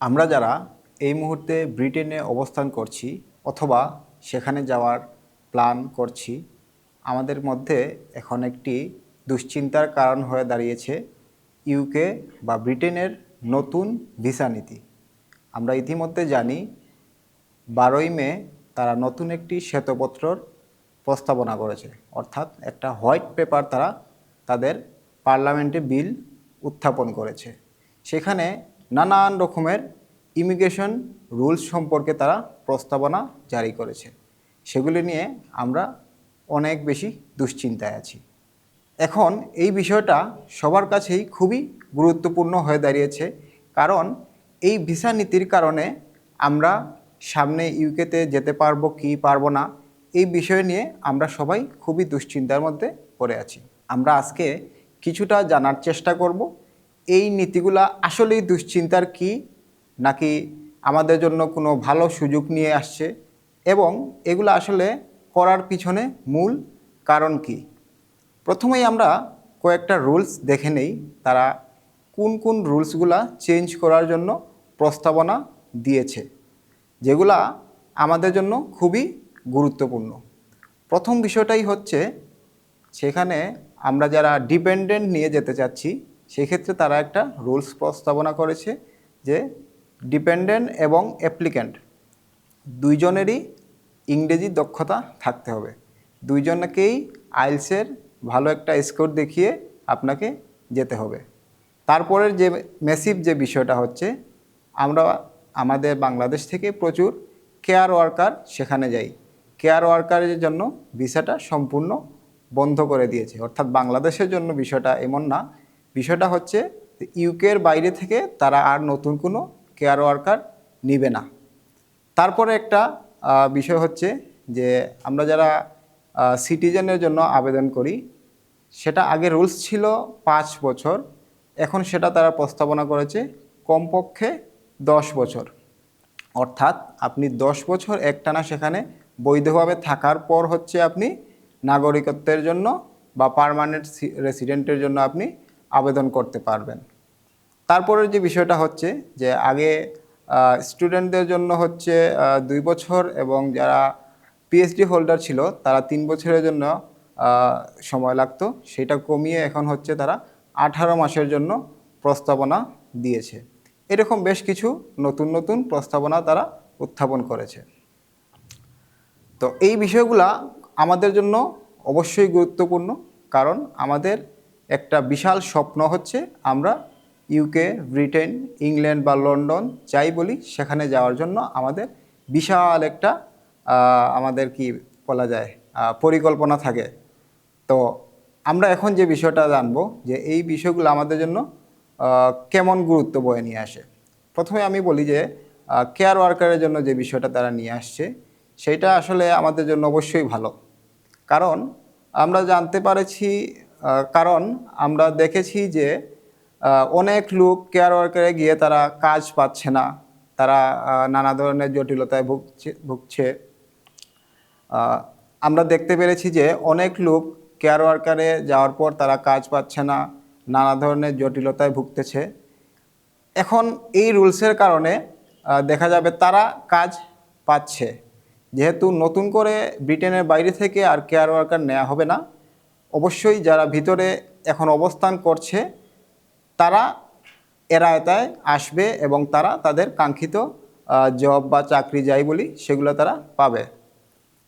আমরা যারা এই মুহূর্তে ব্রিটেনে অবস্থান করছি অথবা সেখানে যাওয়ার প্ল্যান করছি, আমাদের মধ্যে এখন একটি দুশ্চিন্তার কারণ হয়ে দাঁড়িয়েছে ইউকে বা ব্রিটেনের নতুন ভিসা নীতি। আমরা ইতিমধ্যে জানি বারোই মে তারা নতুন একটি শ্বেতপত্রর প্রস্তাবনা করেছে। অর্থাৎ একটা হোয়াইট পেপার তারা তাদের পার্লামেন্টে বিল উত্থাপন করেছে। সেখানে নানান রকমের ইমিগ্রেশন রুলস সম্পর্কে তারা প্রস্তাবনা জারি করেছে। সেগুলি নিয়ে আমরা অনেক বেশি দুশ্চিন্তায় আছি। এখন এই বিষয়টা সবার কাছেই খুবই গুরুত্বপূর্ণ হয়ে দাঁড়িয়েছে, কারণ এই ভিসা নীতির কারণে আমরা সামনে ইউকেতে যেতে পারব কি পারব না, এই বিষয় নিয়ে আমরা সবাই খুবই দুশ্চিন্তার মধ্যে পড়ে আছি। আমরা আজকে কিছুটা জানার চেষ্টা করব এই নীতিগুলা আসলেই দুশ্চিন্তার কি? নাকি আমাদের জন্য কোনো ভালো সুযোগ নিয়ে আসছে? এবং এগুলো আসলে করার পিছনে মূল কারণ কী? প্রথমেই আমরা কয়েকটা রুলস দেখে নেই, তারা কোন কোন রুলসগুলা চেঞ্জ করার জন্য প্রস্তাবনা দিয়েছে, যেগুলা আমাদের জন্য খুবই গুরুত্বপূর্ণ। প্রথম বিষয়টাই হচ্ছে, সেখানে আমরা যারা ডিপেন্ডেন্ট নিয়ে যেতে চাচ্ছি সেক্ষেত্রে তারা একটা রুলস প্রস্তাবনা করেছে যে ডিপেন্ডেন্ট এবং অ্যাপ্লিক্যান্ট দুইজনেরই ইংরেজি দক্ষতা থাকতে হবে। দুইজনকেই আইলসের ভালো একটা স্কোর দেখিয়ে আপনাকে যেতে হবে। তারপরের যে মেসিভ যে বিষয়টা হচ্ছে, আমরা আমাদের বাংলাদেশ থেকে প্রচুর কেয়ার ওয়ার্কার সেখানে যাই। কেয়ার ওয়ার্কারের জন্য ভিসাটা সম্পূর্ণ বন্ধ করে দিয়েছে। অর্থাৎ বাংলাদেশের জন্য বিষয়টা এমন না বিষয়টা হচ্ছে ইউকের বাইরে থেকে তারা আর নতুন কোনো কেয়ার ওয়ার্কার নিবে না। তারপরে একটা বিষয় হচ্ছে যে আমরা যারা সিটিজেনের জন্য আবেদন করি, সেটা আগে রুলস ছিল পাঁচ বছর, এখন সেটা তারা প্রস্তাবনা করেছে কমপক্ষে দশ বছর। অর্থাৎ আপনি দশ বছর একটানা সেখানে বৈধভাবে থাকার পর হচ্ছে আপনি নাগরিকত্বের জন্য বা পার্মানেন্ট রেসিডেন্টের জন্য আপনি আবেদন করতে পারবেন। তারপরের যে বিষয়টা হচ্ছে যে আগে স্টুডেন্টদের জন্য হচ্ছে দুই বছর এবং যারা পিএইচডি হোল্ডার ছিল, তারা তিন বছরের জন্য সময় লাগতো। সেটা কমিয়ে এখন হচ্ছে তারা আঠারো মাসের জন্য প্রস্তাবনা দিয়েছে। এরকম বেশ কিছু নতুন নতুন প্রস্তাবনা তারা উত্থাপন করেছে। তো এই বিষয়গুলা আমাদের জন্য অবশ্যই গুরুত্বপূর্ণ, কারণ আমাদের একটা বিশাল স্বপ্ন হচ্ছে আমরা ইউকে ব্রিটেন ইংল্যান্ড বা লন্ডন যাই বলি, সেখানে যাওয়ার জন্য আমাদের বিশাল একটা আমাদের কি বলা যায় পরিকল্পনা থাকে। তো আমরা এখন যে বিষয়টা জানব, যে এই বিষয়গুলো আমাদের জন্য কেমন গুরুত্ব বয়ে নিয়ে আসে। প্রথমে আমি বলি যে কেয়ার ওয়ার্কারের জন্য যে বিষয়টা তারা নিয়ে আসছে, সেটা আসলে আমাদের জন্য অবশ্যই ভালো। কারণ আমরা জানতে পারেছি কারণ আমরা দেখেছি যে অনেক লোক কেয়ার ওয়ার্কারে গিয়ে তারা কাজ পাচ্ছে না। তারা নানা ধরনের জটিলতায় ভুগছে ভুগছে। আমরা দেখতে পেরেছি যে, অনেক লোক কেয়ার ওয়ার্কারে যাওয়ার পর তারা কাজ পাচ্ছে না, নানা ধরনের জটিলতায় ভুগতেছে। এখন এই রুলসের কারণে দেখা যাবে তারা কাজ পাচ্ছে। যেহেতু নতুন করে ব্রিটেনের বাইরে থেকে আর কেয়ার ওয়ার্কার নেওয়া হবে না অবশ্যই যারা ভিতরে এখন অবস্থান করছে, তারা এরা এতায় আসবে এবং তারা তাদের কাঙ্ক্ষিত জব বা চাকরি যাই বলি সেগুলো তারা পাবে।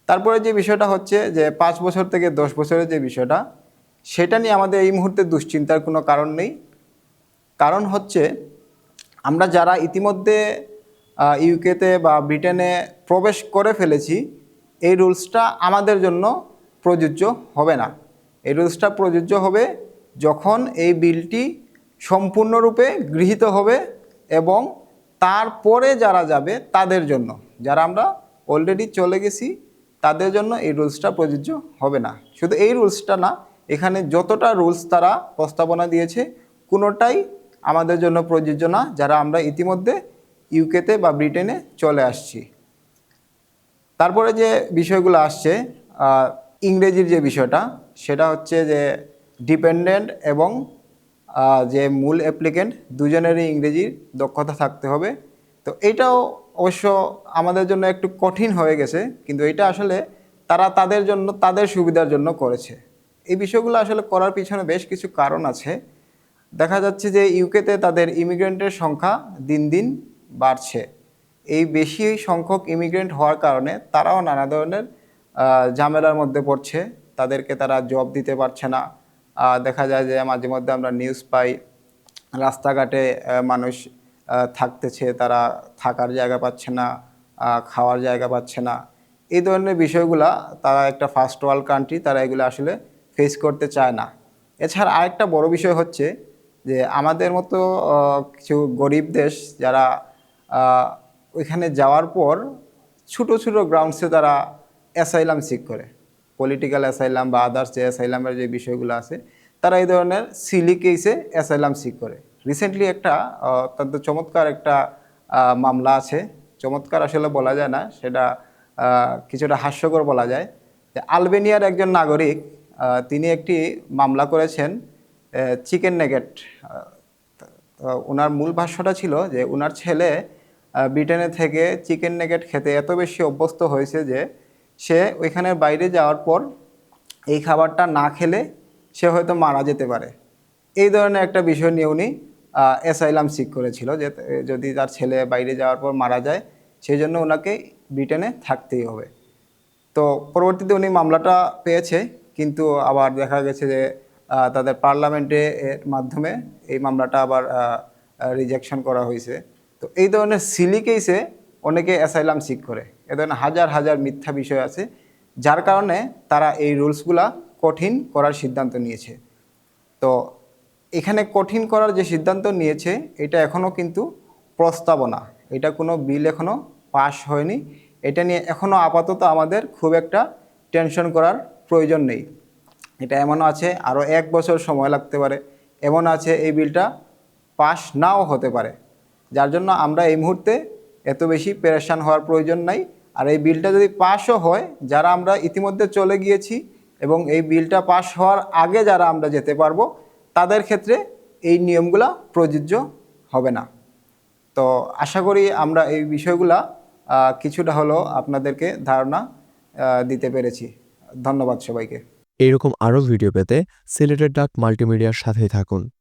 তারপরে যে বিষয়টা হচ্ছে যে পাঁচ বছর থেকে দশ বছরের যে বিষয়টা, সেটা নিয়ে আমাদের এই মুহূর্তে দুশ্চিন্তার কোনো কারণ নেই। কারণ হচ্ছে আমরা যারা ইতিমধ্যে ইউকেতে বা ব্রিটেনে প্রবেশ করে ফেলেছি, এই রুলসটা আমাদের জন্য প্রযোজ্য হবে না। এই রুলসটা প্রযোজ্য হবে যখন এই বিলটি সম্পূর্ণরূপে গৃহীত হবে এবং তারপরে যারা যাবে তাদের জন্য। যারা আমরা অলরেডি চলে গেছি, তাদের জন্য এই রুলসটা প্রযোজ্য হবে না। শুধু এই রুলসটা না, এখানে যতটা রুলস তারা প্রস্তাবনা দিয়েছে, কোনোটাই আমাদের জন্য প্রযোজ্য না। যারা আমরা ইতিমধ্যে ইউকেতে বা ব্রিটেনে চলে আসছি। তারপরে যে বিষয়গুলো আসছে ইংরেজির যে বিষয়টা, সেটা হচ্ছে যে ডিপেন্ডেন্ট এবং যে মূল অ্যাপ্লিকেন্ট দুজনেরই ইংরেজির দক্ষতা থাকতে হবে। তো এটাও অবশ্য আমাদের জন্য একটু কঠিন হয়ে গেছে, কিন্তু এটা আসলে তারা তাদের জন্য, তাদের সুবিধার জন্য করেছে। এই বিষয়গুলো আসলে করার পিছনে বেশ কিছু কারণ আছে। দেখা যাচ্ছে যে ইউকেতে তাদের ইমিগ্রেন্টের সংখ্যা দিন দিন বাড়ছে। এই বেশি সংখ্যক ইমিগ্রেন্ট হওয়ার কারণে তারাও নানা ধরনের ঝামেলার মধ্যে পড়ছে। তাদেরকে তারা জব দিতে পারছে না। দেখা যায় যে মাঝে মধ্যে আমরা নিউজ পাই, রাস্তাঘাটে মানুষ থাকতেছে, তারা থাকার জায়গা পাচ্ছে না খাওয়ার জায়গা পাচ্ছে না। এই ধরনের বিষয়গুলা তারা একটা ফার্স্ট ওয়ার্ল্ড কান্ট্রি তারা এগুলো আসলে ফেস করতে চায় না। এছাড়া আরেকটা বড় বিষয় হচ্ছে যে আমাদের মতো কিছু গরিব দেশ যারা ওইখানে যাওয়ার পর ছোটো ছোটো গ্রাউন্ডসে তারা অ্যাসাইলাম সিক করে। পলিটিক্যাল অ্যাসাইলাম বা আদার্স যে অ্যাসাইলামের যে বিষয়গুলো আছে, তারা এই ধরনের সিলি কেসে অ্যাসাইলাম সিক করে। রিসেন্টলি একটা অত্যন্ত চমৎকার একটা মামলা আছে। চমৎকার আসলে বলা যায় না, সেটা কিছুটা হাস্যকর বলা যায়। যে আলবেনিয়ার একজন নাগরিক তিনি একটি মামলা করেছেন চিকেন নেগেট ওনার মূল ভাষ্যটা ছিল যে, ওনার ছেলে ব্রিটেনে থেকে চিকেন নেগেট খেতে এত বেশি অভ্যস্ত হয়েছে যে সে ওইখানে বাইরে যাওয়ার পর এই খাবারটা না খেলে সে হয়তো মারা যেতে পারে। এই ধরনের একটা বিষয় নিয়ে উনি অ্যাসাইলাম সিক করেছিল যে যদি তার ছেলে বাইরে যাওয়ার পর মারা যায়, সেই জন্য ওনাকে ব্রিটেনে থাকতেই হবে। তো পরবর্তীতে উনি মামলাটা পেয়েছে, কিন্তু আবার দেখা গেছে যে তাদের পার্লামেন্টে এর মাধ্যমে এই মামলাটা আবার রিজেকশন করা হয়েছে। তো এই ধরনের সিলি কেসে অনেকে অ্যাসাইলাম সিক করে। এ ধরনের হাজার হাজার মিথ্যা বিষয় আছে, যার কারণে তারা এই রুলসগুলা কঠিন করার সিদ্ধান্ত নিয়েছে। তো এখানে কঠিন করার যে সিদ্ধান্ত নিয়েছে, এটা এখনও কিন্তু প্রস্তাবনা। এটা কোনো বিল এখনও পাস হয়নি। এটা নিয়ে এখনও আপাতত আমাদের খুব একটা টেনশন করার প্রয়োজন নেই। এটা এমনও আছে, আরও এক বছর সময় লাগতে পারে। এমন আছে এই বিলটা পাস নাও হতে পারে। যার জন্য আমরা এই মুহূর্তে এত বেশি পেরেশান হওয়ার প্রয়োজন নাই। আর এই বিলটা যদি পাশও হয়, যারা আমরা ইতিমধ্যে চলে গিয়েছি এবং এই বিলটা পাশ হওয়ার আগে যারা আমরা যেতে পারব, তাদের ক্ষেত্রে এই নিয়মগুলা প্রযোজ্য হবে না। তো আশা করি আমরা এই বিষয়গুলা কিছুটা হলেও আপনাদেরকে ধারণা দিতে পেরেছি। ধন্যবাদ সবাইকে। এরকম আরও ভিডিও পেতে সিলেটের ডাক মাল্টিমিডিয়ার সাথেই থাকুন।